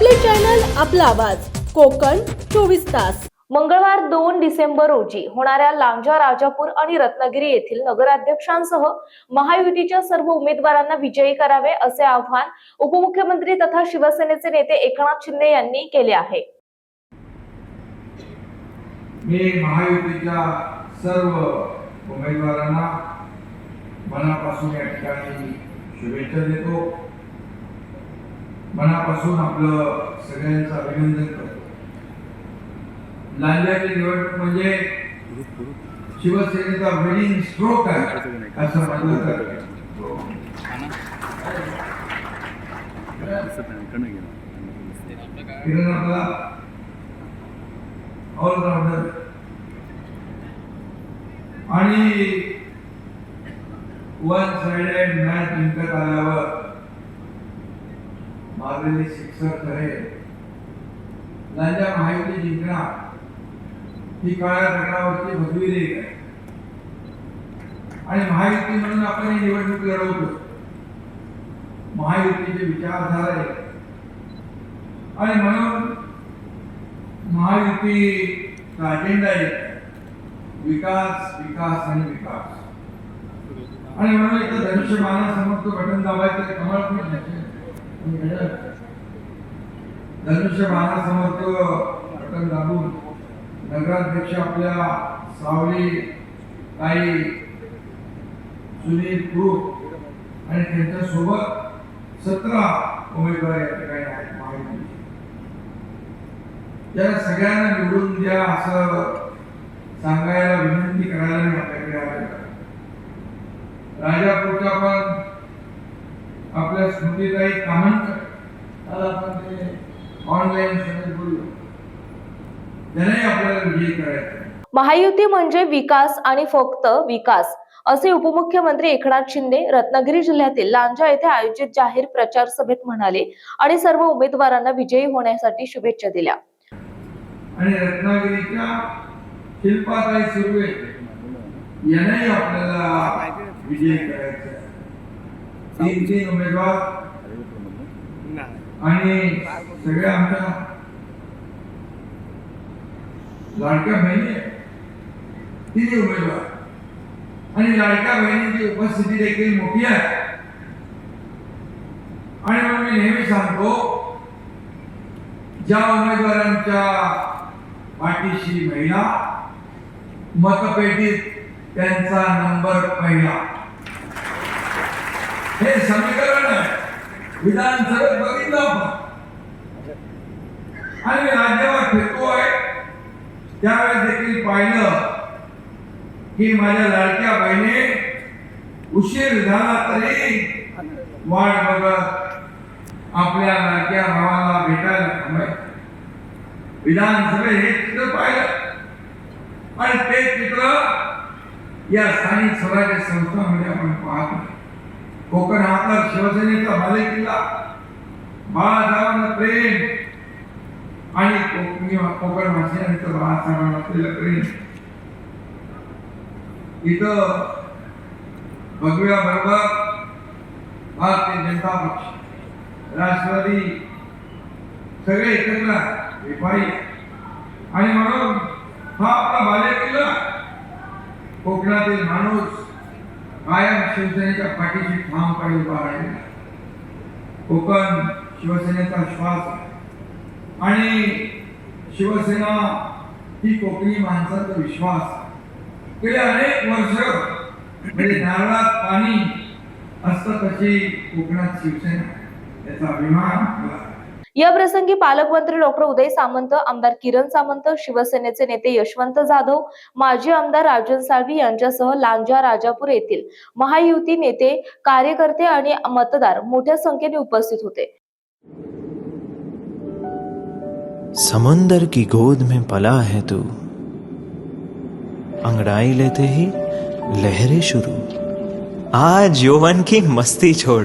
आपला आवाज. कोकण चोवीस तास. मंगळवार दोन डिसेंबर रोजी होणाऱ्या लांजा राजापूर आणि रत्नागिरी येथील नगराध्यक्षांसह महायुतीच्या सर्व उमेदवारांना विजयी करावे असे आवाहन उपमुख्यमंत्री तथा शिवसेनेचे नेते एकनाथ शिंदे यांनी केले आहे. मी महायुतीच्या सर्व उमेदवारांना मनापासून या ठिकाणी शुभेच्छा देतो. मनापासून आपलं सगळ्यांचं अभिनंदन करतो. लांजाची निवड म्हणजे शिवसेनेचा विनिंग स्ट्रोक आहे असं म्हटलं तर किरण आपला ऑलराऊंडर आणि वन साइडेड मॅच जिंकत आल्यावर मारलेले शिक्षक खरे त्यांच्या महायुती जिंकणार. ही काळ्या गटावरची भगवी रेख आहे. आणि महायुती म्हणून आपण ही निवडणूक लढवतो. महायुतीचे विचारधारा आहे आणि म्हणून महायुतीचा अजेंडा आहे. विकास विकास आणि विकास. आणि म्हणून इथं धनुष्यबाणासमोर तो बटन दाबायचं कमळ पण धनुष्यबाणासमोर तो बटन दाबून नगराध्यक्ष आपल्या सावली काही सुनील ग्रुप आणि त्यांच्यासोबत सतरा उमेदवार या ठिकाणी आहेत महायुतीचे त्या सगळ्यांना निवडून द्या असं सांगायला विनंती करायला मी आपल्याकडे आलेलो आहे. राजापूरच्या पण आपल्या स्मृतीताई कामनकर काल आपण ते ऑनलाईन सगळे बोललो त्यांनाही आपल्याला विजयी करायचं. महायुती म्हणजे विकास आणि फक्त विकास असे उपमुख्यमंत्री एकनाथ शिंदे रत्नागिरी जिल्ह्यातील लांजा येथे आयोजित जाहीर प्रचार सभेत म्हणाले आणि सर्व उमेदवारांना विजयी होण्यासाठी शुभेच्छा दिल्या आणि रत्नागिरीच्या शिल्पाताई सुर्वे यांनाही आपल्याला विजयी करायचं. तीन तीन उमेदवार. आणि सगळ्या आमच्या लाडक्या बहिणी आहेत. तिन्ही उमेदवार. आणि लाडक्या बहिणींची उपस्थिती देखील मोठी आहे. आणि म्हणून मी नेहमी सांगतो ज्या उमेदवारांच्या पाठीशी महिला मतपेटीत त्यांचा नंबर पहिला. हे समीकरण आहे. विधानसभेत बघितलं आपण. आणि राज्यावर फिरतोय. त्यावेळेस देखील पाहिलं की माझ्या लाडक्या बहिणी उशीर झाला तरी वाट बघत आपल्या लाडक्या भावाला भेटायला थांबायचं विधानसभेत हे चित्र पाहिलं. आणि ते चित्र या स्थानिक स्वराज्य संस्थांमध्ये आपण पाहतो कोकण हा तर शिवसेनेचा बालेकिल्ला. बाळासाहेबांना प्रेम. आणि कोकणी कोकण भाषिकांचं बाळासाहेबांना असलेलं प्रेम. इथं बघूया बरोबर भारतीय जनता पक्ष. राष्ट्रवादी सगळे एकत्र आहेत, व्यापारी आणि म्हणून हा आपला बालेकिल्ला. कोकणातील माणूस. कायम शिवसेनेच्या पाठीशी ठामपणे उभा राहिला कोकण शिवसेनेचा श्वास आहे. आणि शिवसेना ही कोकणी माणसाचा विश्वास गेले अनेक वर्ष म्हणजे नारळात पाणी असतं तशी कोकणात शिवसेना याचा अभिमान आहे. या प्रसंगी पालकमंत्री डॉक्टर उदय सामंत आमदार किरण सामंत शिवसेनेचे नेते यशवंत जाधव माजी आमदार राजन साळवी यांच्यासह लांजा राजापूर येथील महायुती नेते कार्यकर्ते आणि मतदार मोठ्या संख्येने उपस्थित होते. समंदर की गोद में पला है तू। अंगड़ाई लेते ही लहरें शुरू। आज यौवन की मस्ती छोड़।